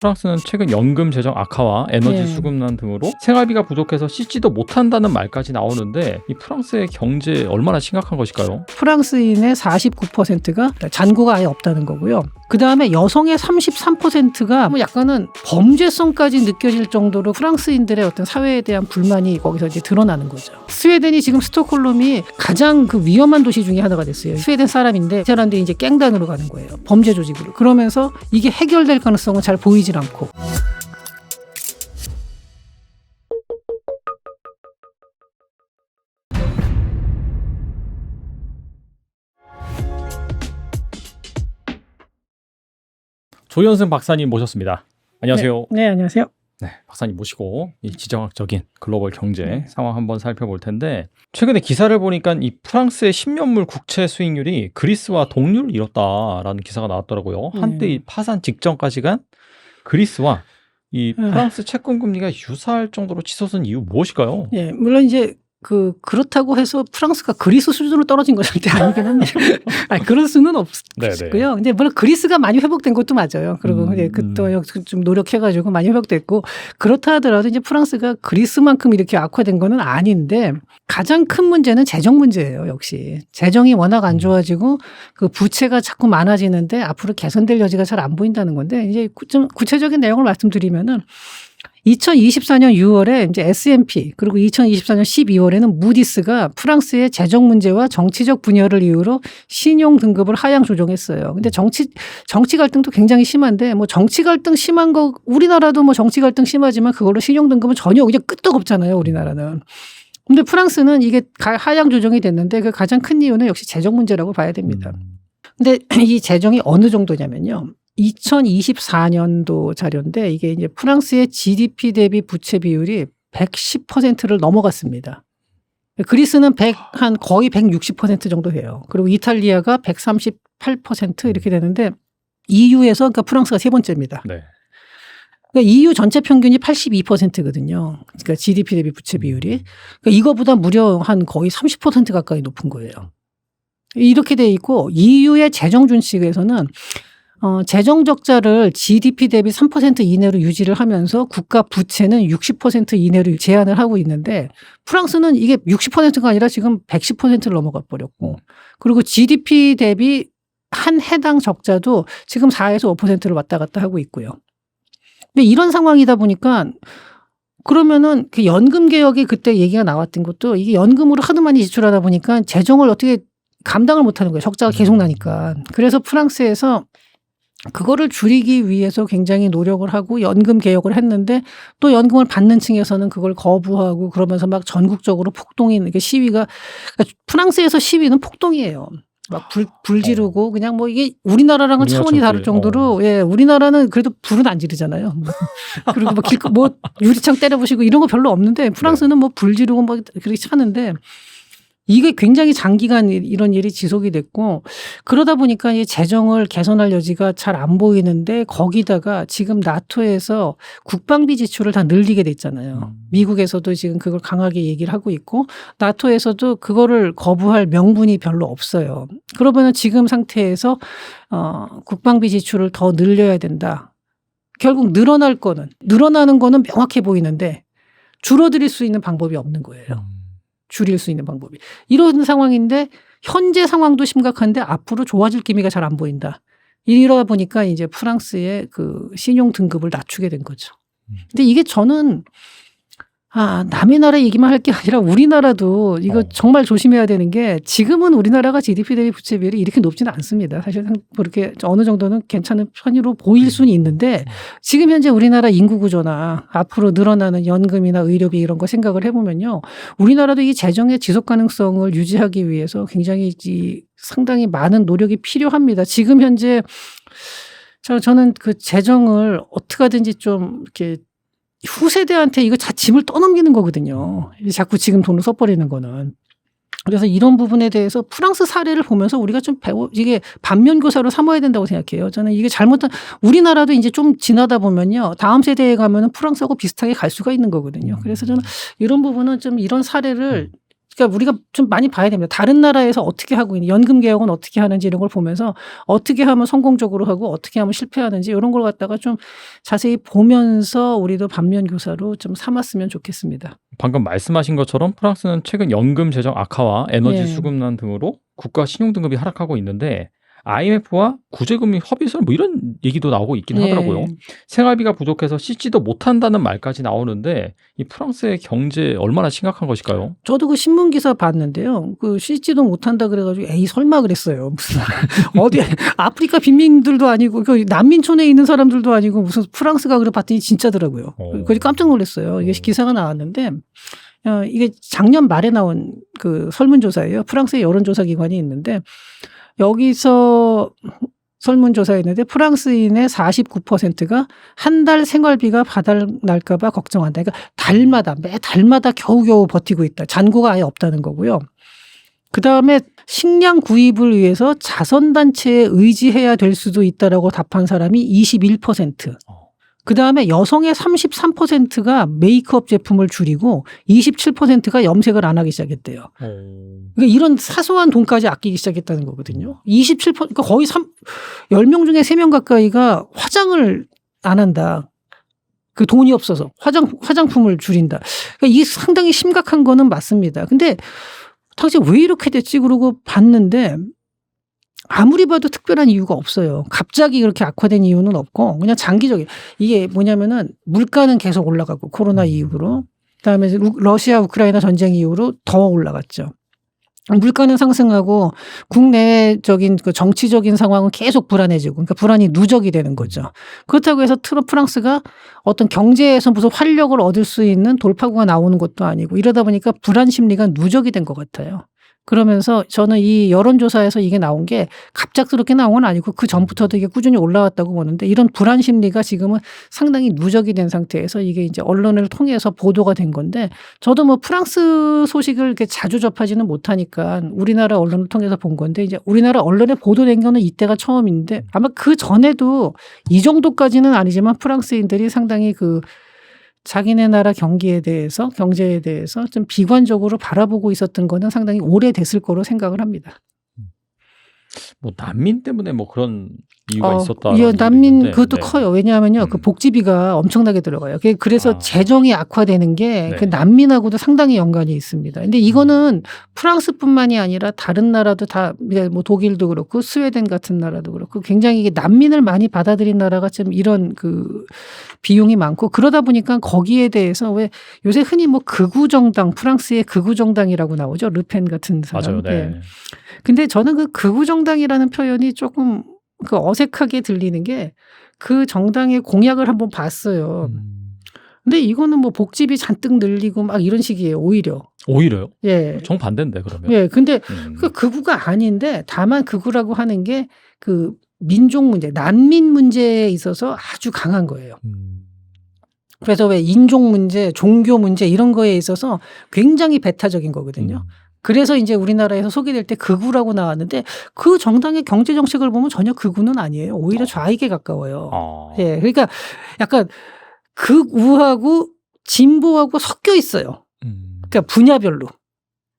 프랑스는 최근 연금 재정 악화와 에너지 예. 수급난 등으로 생활비가 부족해서 씻지도 못한다는 말까지 나오는데 이 프랑스의 경제 얼마나 심각한 것일까요? 프랑스인의 49%가 잔고가 아예 없다는 거고요. 그 다음에 여성의 33%가 뭐 약간은 범죄성까지 느껴질 정도로 프랑스인들의 어떤 사회에 대한 불만이 거기서 이제 드러나는 거죠. 스웨덴이 지금 스톡홀름이 가장 그 위험한 도시 중에 하나가 됐어요. 스웨덴 사람인데 이 사람들이 이제 깽단으로 가는 거예요. 범죄 조직으로. 그러면서 이게 해결될 가능성은 잘 보이 질 않고. 조현승 박사님 모셨습니다. 안녕하세요. 네, 안녕하세요. 네, 박사님 모시고 이 지정학적인 글로벌 경제 상황 한번 살펴볼 텐데 최근에 기사를 보니까 이 프랑스의 10년물 국채 수익률이 그리스와 동률을 이뤘다라는 기사가 나왔더라고요. 한때 네. 이 파산 직전까지 간 그리스와 이 아. 프랑스 채권 금리가 유사할 정도로 치솟은 이유 무엇일까요? 예, 물론 이제 그 그렇다고 해서 프랑스가 그리스 수준으로 떨어진 건 절대 아니긴 합니다. 아니, 그럴 수는. 없고요. 근데 물론 그리스가 많이 회복된 것도 맞아요. 그리고 음, 이제 음. 그또좀 노력해가지고 많이 회복됐고 그렇다 하더라도 이제 프랑스가 그리스만큼 이렇게 악화된 거는 아닌데 가장 큰 문제는 재정 문제예요. 역시 재정이 워낙 안 좋아지고 그 부채가 자꾸 많아지는데 앞으로 개선될 여지가 잘 안 보인다는 건데 이제 구- 좀 구체적인 내용을 말씀드리면은 2024년 6월에 이제 S&P 그리고 2024년 12월에는 무디스가 프랑스의 재정 문제와 정치적 분열을 이유로 신용 등급을 하향 조정했어요. 근데 정치 정치 갈등도 굉장히 심한데 뭐 정치 갈등 심한 거 우리나라도 뭐 정치 갈등 심하지만 그걸로 신용 등급은 전혀 그냥 끄떡없잖아요. 우리나라는. 근데 프랑스는 이게 가- 하향 조정이 됐는데 그 가장 큰 이유는 역시 재정 문제라고 봐야 됩니다. 음. 근데 이 재정이 어느 정도냐면요. 2024년도 자료인데 이게 이제 프랑스의 GDP 대비 부채 비율이 110%를 넘어갔습니다. 그리스는 100, 한 거의 160% 정도 돼요. 그리고 이탈리아가 138% 이렇게 되는데 EU에서 그러니까 프랑스가 세 번째입니다. 네. 그러니까 EU 전체 평균이 82%거든요. 그러니까 GDP 대비 부채 비율이. 그러니까 이거보다 무려 한 거의 30% 가까이 높은 거예요. 이렇게 돼 있고 EU의 재정 준칙에서는 어, 재정 적자를 GDP 대비 3% 이내로 유지를 하면서 국가 부채는 60% 이내로 제한을 하고 있는데 프랑스는 이게 60%가 아니라 지금 110%를 넘어가 버렸고 그리고 GDP 대비 한 해당 적자도 지금 4에서 5%를 왔다 갔다 하고 있고요. 근데 이런 상황이다 보니까 그러면은 그 연금 개혁이 그때 얘기가 나왔던 것도 이게 연금으로 하도 많이 지출하다 보니까 재정을 어떻게 감당을 못 하는 거예요. 적자가 계속 나니까. 그래서 프랑스에서 그거를 줄이기 위해서 굉장히 노력을 하고 연금 개혁을 했는데 또 연금을 받는 층에서는 그걸 거부하고 그러면서 막 전국적으로 폭동이 이게 시위가 그러니까 프랑스에서 시위는 폭동이에요. 막 불, 불 지르고 그냥 뭐 이게 우리나라랑은 우리나라 차원이 다를 정도로 예 우리나라는 그래도 불은 안 지르잖아요. 그리고 뭐, 길, 뭐 유리창 때려 부시고 이런 거 별로 없는데 프랑스는 뭐불 지르고 뭐 그렇게 차는데 이게 굉장히 장기간 이- 이런 일이 지속이 됐고 그러다 보니까 이 재정을 개선할 여지가 잘 안 보이는데 거기다가 지금 나토에서 국방비 지출을 다 늘리게 됐잖아요. 음. 미국에서도 지금 그걸 강하게 얘기를 하고 있고 나토에서도 그거를 거부할 명분이 별로 없어요. 그러면은 지금 상태에서 어 국방비 지출을 더 늘려야 된다. 결국 늘어날 거는 늘어나는 거는 명확해 보이는데 줄어들 수 있는 방법이 없는 거예요. 줄일 수 있는 방법이. 이런 상황인데 현재 상황도 심각한데 앞으로 좋아질 기미가 잘 안 보인다. 이러다 보니까 이제 프랑스의 그 신용 등급을 낮추게 된 거죠. 근데 이게 저는 아, 남의 나라 얘기만 할 게 아니라 우리나라도 이거 어. 정말 조심해야 되는 게 지금은 우리나라가 GDP 대비 부채 비율이 이렇게 높지는 않습니다. 사실 그렇게 어느 정도는 괜찮은 편으로 보일 수는 있는데 지금 현재 우리나라 인구 구조나 앞으로 늘어나는 연금이나 의료비 이런 거 생각을 해보면요. 우리나라도 이 재정의 지속 가능성을 유지하기 위해서 굉장히 이 상당히 많은 노력이 필요합니다. 지금 현재 저 저는 그 재정을 어떻게 하든지 좀 이렇게 후세대한테 이거 자 짐을 떠넘기는 거거든요. 자꾸 지금 돈을 써버리는 거는. 그래서 이런 부분에 대해서 프랑스 사례를 보면서 우리가 좀 배워 이게 반면 교사로 삼아야 된다고 생각해요. 저는 이게 잘못한 우리나라도 이제 좀 지나다 보면요 다음 세대에 가면은 프랑스하고 비슷하게 갈 수가 있는 거거든요. 그래서 저는 이런 부분은 좀 이런 사례를 그러니까 우리가 좀 많이 봐야 됩니다. 다른 나라에서 어떻게 하고 있는 연금 개혁은 어떻게 하는지 이런 걸 보면서 어떻게 하면 성공적으로 하고 어떻게 하면 실패하는지 이런 걸 갖다가 좀 자세히 보면서 우리도 반면 교사로 좀 삼았으면 좋겠습니다. 방금 말씀하신 것처럼 프랑스는 최근 연금 재정 악화와 에너지 예. 수급난 등으로 국가 신용 등급이 하락하고 있는데 IMF와 구제금리 협의설 뭐 이런 얘기도 나오고 있긴 예. 하더라고요. 생활비가 부족해서 씻지도 못한다는 말까지 나오는데 이 프랑스의 경제 얼마나 심각한 것일까요? 저도 그 신문 기사 봤는데요. 그 씻지도 못한다 그래가지고 에이 설마 그랬어요. 무슨 어디 아프리카 빈민들도 아니고 그 난민촌에 있는 사람들도 아니고 무슨 프랑스가 그래 봤더니 진짜더라고요. 어. 그래서 깜짝 놀랐어요. 이게 어. 기사가 나왔는데 어, 이게 작년 말에 나온 그 설문조사예요. 프랑스의 여론조사 기관이 있는데 여기서 설문조사했는데 프랑스인의 49%가 한 달 생활비가 바닥날까봐 걱정한다. 그러니까 달마다 매 달마다 겨우겨우 버티고 있다. 잔고가 아예 없다는 거고요. 그 다음에 식량 구입을 위해서 자선단체에 의지해야 될 수도 있다라고 답한 사람이 21%. 어. 그 다음에 여성의 33%가 메이크업 제품을 줄이고 27%가 염색을 안 하기 시작했대요. 그러니까 이런 사소한 돈까지 아끼기 시작했다는 거거든요. 27%, 그러니까 거의 3, 10명 중에 3명 가까이가 화장을 안 한다. 그 돈이 없어서 화장, 화장품을 줄인다. 그러니까 이게 상당히 심각한 거는 맞습니다. 근데 당시 왜 이렇게 됐지? 그러고 봤는데 아무리 봐도 특별한 이유가 없어요. 갑자기 그렇게 악화된 이유는 없고 그냥 장기적인 이게 뭐냐면은 물가는 계속 올라가고 코로나 이후로 그다음에 루- 러시아 우크라이나 전쟁 이후로 더 올라갔죠. 물가는 상승하고 국내적인 그 정치적인 상황은 계속 불안해지고 그러니까 불안이 누적이 되는 거죠. 그렇다고 해서 트럼 프랑스가 어떤 경제에서 무슨 활력을 얻을 수 있는 돌파구가 나오는 것도 아니고 이러다 보니까 불안 심리가 누적이 된 것 같아요. 그러면서 저는 이 여론조사에서 이게 나온 게 갑작스럽게 나온 건 아니고 그 전부터도 이게 꾸준히 올라왔다고 보는데 이런 불안 심리가 지금은 상당히 누적이 된 상태에서 이게 이제 언론을 통해서 보도가 된 건데 저도 뭐 프랑스 소식을 이렇게 자주 접하지는 못하니까 우리나라 언론을 통해서 본 건데 이제 우리나라 언론에 보도된 거는 이때가 처음인데 아마 그 전에도 이 정도까지는 아니지만 프랑스인들이 상당히 그 자기네 나라 경기에 대해서 경제에 대해서 좀 비관적으로 바라보고 있었던 거는 상당히 오래됐을 거로 생각을 합니다. 뭐 난민 때문에 뭐 그런 이유가 어, 있었다. 예, 난민 그것도 네. 커요. 왜냐하면요, 그 음. 복지비가 엄청나게 들어가요. 그- 그래서 아. 재정이 악화되는 게그 네. 난민하고도 상당히 연관이 있습니다. 근데 이거는 프랑스뿐만이 아니라 다른 나라도 다, 뭐 독일도 그렇고 스웨덴 같은 나라도 그렇고 굉장히 이게 난민을 많이 받아들인 나라가 좀 이런 그 비용이 많고 그러다 보니까 거기에 대해서 왜 요새 흔히 뭐 극우 정당, 프랑스의 극우 정당이라고 나오죠. 르펜 같은 사람. 맞아요. 네. 예. 근데 저는 그 극우 정당이라는 표현이 조금 그 어색하게 들리는 게 그 정당의 공약을 한번 봤어요. 음. 근데 이거는 뭐 복지비 잔뜩 늘리고 막 이런 식이에요. 오히려. 오히려요? 예. 정 반대인데 그러면. 예. 근데 음. 그 극우가 아닌데 다만 극우라고 하는 게 그 민족 문제, 난민 문제에 있어서 아주 강한 거예요. 음. 그래서 왜 인종 문제, 종교 문제 이런 거에 있어서 굉장히 배타적인 거거든요. 음. 그래서 이제 우리나라에서 소개될 때 극우라고 나왔는데 그 정당의 경제 정책을 보면 전혀 극우는 아니에요. 오히려 어. 좌익에 가까워요. 아. 예. 그러니까 약간 극우하고 진보하고 섞여 있어요. 음. 그러니까 분야별로.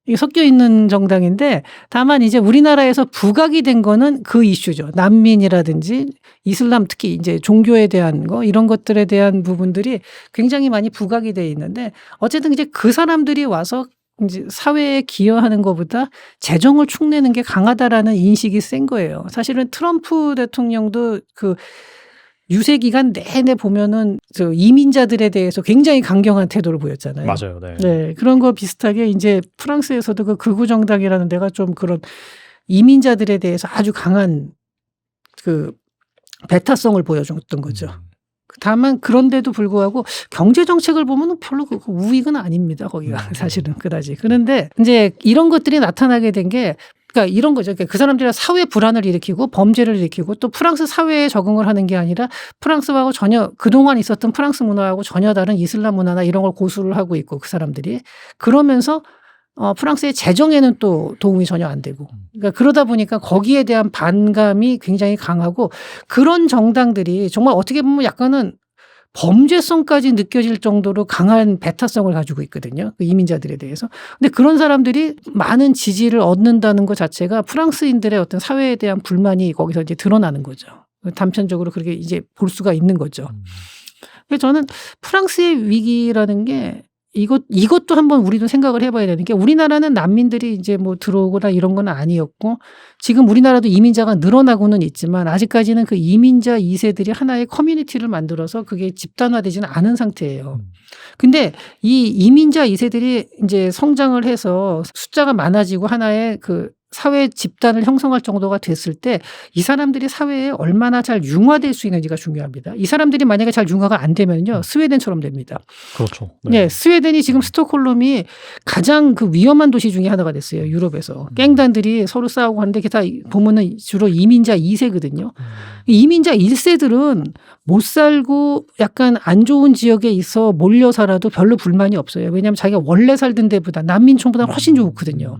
이게 섞여 있는 정당인데 다만 이제 우리나라에서 부각이 된 거는 그 이슈죠. 난민이라든지 이슬람 특히 이제 종교에 대한 거 이런 것들에 대한 부분들이 굉장히 많이 부각이 돼 있는데 어쨌든 이제 그 사람들이 와서 이제 사회에 기여하는 것보다 재정을 축내는 게 강하다라는 인식이 센 거예요. 사실은 트럼프 대통령도 그 유세 기간 내내 보면은 저 이민자들에 대해서 굉장히 강경한 태도를 보였잖아요. 맞아요. 네. 네, 그런 거 비슷하게 이제 프랑스에서도 그 극우 정당이라는 데가 좀 그런 이민자들에 대해서 아주 강한 그 배타성을 보여줬던 거죠. 음. 다만 그런데도 불구하고 경제 정책을 보면은 별로 그 우익은 아닙니다. 거기가 음. 사실은 그다지. 그런데 이제 이런 것들이 나타나게 된 게 그러니까 이런 거죠. 그러니까 그 사람들이 사회 불안을 일으키고 범죄를 일으키고 또 프랑스 사회에 적응을 하는 게 아니라 프랑스하고 전혀 그동안 있었던 프랑스 문화하고 전혀 다른 이슬람 문화나 이런 걸 고수를 하고 있고 그 사람들이 그러면서 어, 프랑스의 재정에는 또 도움이 전혀 안 되고. 그러니까 그러다 보니까 거기에 대한 반감이 굉장히 강하고 그런 정당들이 정말 어떻게 보면 약간은 범죄성까지 느껴질 정도로 강한 배타성을 가지고 있거든요. 그 이민자들에 대해서. 근데 그런 사람들이 많은 지지를 얻는다는 것 자체가 프랑스인들의 어떤 사회에 대한 불만이 거기서 이제 드러나는 거죠. 단편적으로 그렇게 이제 볼 수가 있는 거죠. 그래서 저는 프랑스의 위기라는 게 이것 이것도 한번 우리도 생각을 해봐야 되는 게 우리나라는 난민들이 이제 뭐 들어오거나 이런 건 아니었고 지금 우리나라도 이민자가 늘어나고는 있지만 아직까지는 그 이민자 2세들이 하나의 커뮤니티를 만들어서 그게 집단화되지는 않은 상태예요. 근데 이 이민자 2세들이 이제 성장을 해서 숫자가 많아지고 하나의 그 사회 집단을 형성할 정도가 됐을 때 이 사람들이 사회에 얼마나 잘 융화될 수 있는지가 중요합니다. 이 사람들이 만약에 잘 융화가 안 되면요. 스웨덴처럼 됩니다. 그렇죠. 네. 스웨덴이 지금 스톡홀름이 가장 그 위험한 도시 중에 하나가 됐어요. 유럽에서. 깽단들이 서로 싸우고 하는데 그게 다 보면은 주로 이민자 2세거든요. 이민자 1세들은 못 살고 약간 안 좋은 지역에 있어 몰려 살아도 별로 불만이 없어요. 왜냐하면 자기가 원래 살던 데보다 난민촌보다 훨씬 좋거든요.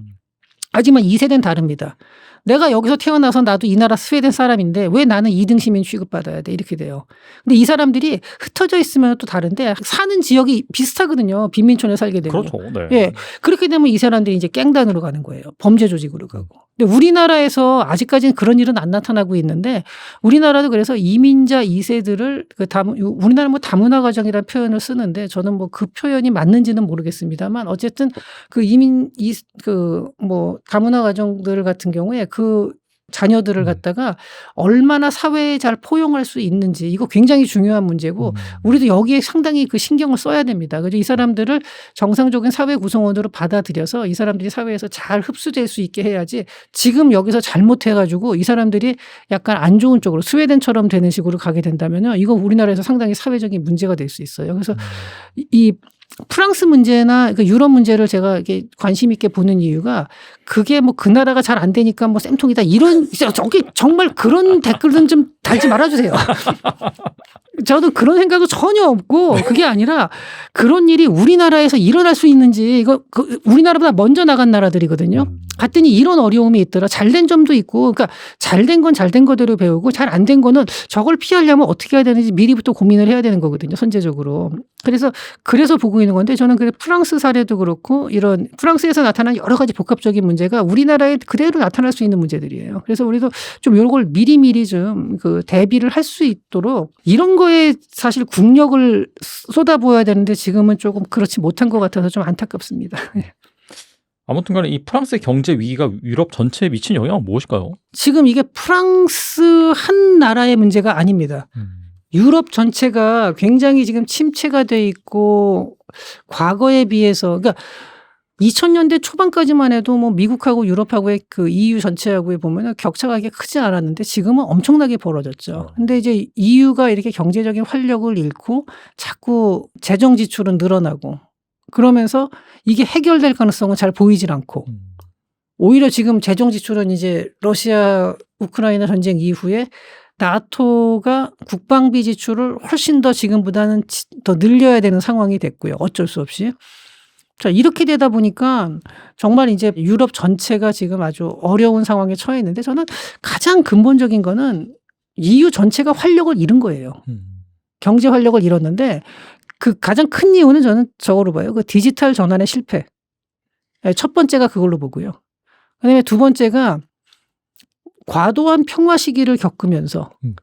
하지만 2세대는 다릅니다. 내가 여기서 태어나서 나도 이 나라 스웨덴 사람인데 왜 나는 2등 시민 취급받아야 돼? 이렇게 돼요. 근데 이 사람들이 흩어져 있으면 또 다른데 사는 지역이 비슷하거든요. 빈민촌에 살게 되면. 그렇죠. 네. 예. 그렇게 되면 이 사람들이 이제 깽단으로 가는 거예요. 범죄 조직으로 가고. 근데 우리나라에서 아직까지는 그런 일은 안 나타나고 있는데 우리나라도 그래서 이민자 2세들을 그 다문, 우리나라 뭐 다문화 가정이라는 표현을 쓰는데 저는 뭐 그 표현이 맞는지는 모르겠습니다만 어쨌든 그 이민 이 그 뭐 다문화 가정들 같은 경우에 그 자녀들을 음. 갖다가 얼마나 사회에 잘 포용할 수 있는지 이거 굉장히 중요한 문제고 음. 우리도 여기에 상당히 그 신경을 써야 됩니다. 그래서 이 사람들을 정상적인 사회 구성원으로 받아들여서 이 사람들이 사회에서 잘 흡수될 수 있게 해야지 지금 여기서 잘못해가지고 이 사람들이 약간 안 좋은 쪽으로 스웨덴처럼 되는 식으로 가게 된다면요. 이거 우리나라에서 상당히 사회적인 문제가 될 수 있어요. 그래서 이- 이 프랑스 문제나 그 유럽 문제를 제가 이게 관심 있게 보는 이유가 그게 뭐 그 나라가 잘 안 되니까 뭐 쌤통이다 이런 저기 정말 그런 댓글은 좀 달지 말아주세요. 저도 그런 생각은 전혀 없고 그게 아니라 그런 일이 우리나라에서 일어날 수 있는지 이거 그 우리나라보다 먼저 나간 나라들이거든요. 음. 갔더니 이런 어려움이 있더라. 잘된 점도 있고, 그러니까 잘된 건 잘된 거대로 배우고 잘 안 된 거는 저걸 피하려면 어떻게 해야 되는지 미리부터 고민을 해야 되는 거거든요. 선제적으로. 그래서 그래서 보고 있는 건데 저는 그래 프랑스 사례도 그렇고 이런 프랑스에서 나타난 여러 가지 복합적인 문제가 우리나라에 그대로 나타날 수 있는 문제들이에요. 그래서 우리도 좀 이걸 미리미리 좀 그 대비를 할 수 있도록 이런 거에 사실 국력을 쏟아부어야 되는데 지금은 조금 그렇지 못한 것 같아서 좀 안타깝습니다. 아무튼 간에 이 프랑스의 경제 위기가 유럽 전체에 미친 영향은 무엇일까요? 지금 이게 프랑스 한 나라의 문제가 아닙니다. 유럽 전체가 굉장히 지금 침체가 돼 있고 과거에 비해서 그러니까 2000년대 초반까지만 해도 뭐 미국하고 유럽하고의 그 EU 전체하고에 보면 격차가 이게 크지 않았는데 지금은 엄청나게 벌어졌죠. 근데 이제 EU가 이렇게 경제적인 활력을 잃고 자꾸 재정 지출은 늘어나고 그러면서 이게 해결될 가능성은 잘 보이질 않고 오히려 지금 재정 지출은 이제 러시아 우크라이나 전쟁 이후에 나토가 국방비 지출을 훨씬 더 지금보다는 지- 더 늘려야 되는 상황이 됐고요. 어쩔 수 없이. 자, 이렇게 되다 보니까 정말 이제 유럽 전체가 지금 아주 어려운 상황에 처해 있는데 저는 가장 근본적인 거는 EU 전체가 활력을 잃은 거예요. 경제 활력을 잃었는데 그 가장 큰 이유는 저는 저거로 봐요. 그 디지털 전환의 실패. 네, 첫 번째가 그걸로 보고요. 그다음에 두 번째가 과도한 평화 시기를 겪으면서 음.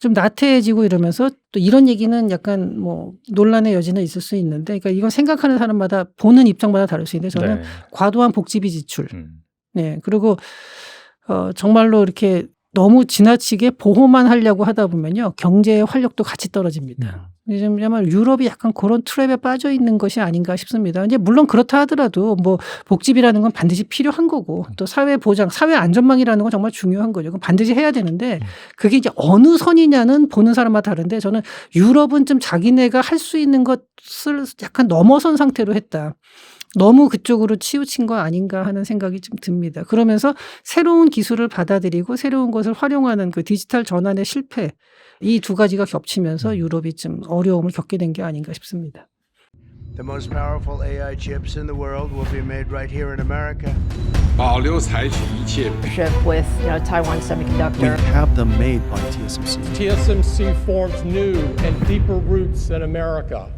좀 나태해지고 이러면서 또 이런 얘기는 약간 뭐 논란의 여지는 있을 수 있는데 그러니까 이건 생각하는 사람마다 보는 입장마다 다를 수 있는데 저는 네. 과도한 복지비 지출 음. 네. 그리고 어 정말로 이렇게 너무 지나치게 보호만 하려고 하다 보면요. 경제의 활력도 같이 떨어집니다. 요 즘 정말 유럽이 약간 그런 트랩에 빠져 있는 것이 아닌가 싶습니다. 이제 물론 그렇다 하더라도 뭐 복지비라는 건 반드시 필요한 거고 또 사회 보장, 사회 안전망이라는 건 정말 중요한 거죠. 그건 반드시 해야 되는데 그게 이제 어느 선이냐는 보는 사람마다 다른데 저는 유럽은 좀 자기네가 할 수 있는 것을 약간 넘어선 상태로 했다. 너무 그쪽으로 치우친 거 아닌가 하는 생각이 좀 듭니다. 그러면서 새로운 기술을 받아들이고 새로운 것을 활용하는 그 디지털 전환의 실패 이 두 가지가 겹치면서 유럽이 좀 어려움을 겪게 된 게 아닌가 싶습니다. The most powerful AI chips in the world will be made right here in America. 保留采取一切 partnership with you know, Taiwan We Semiconductor. have them made by TSMC. TSMC forms new and deeper roots in America.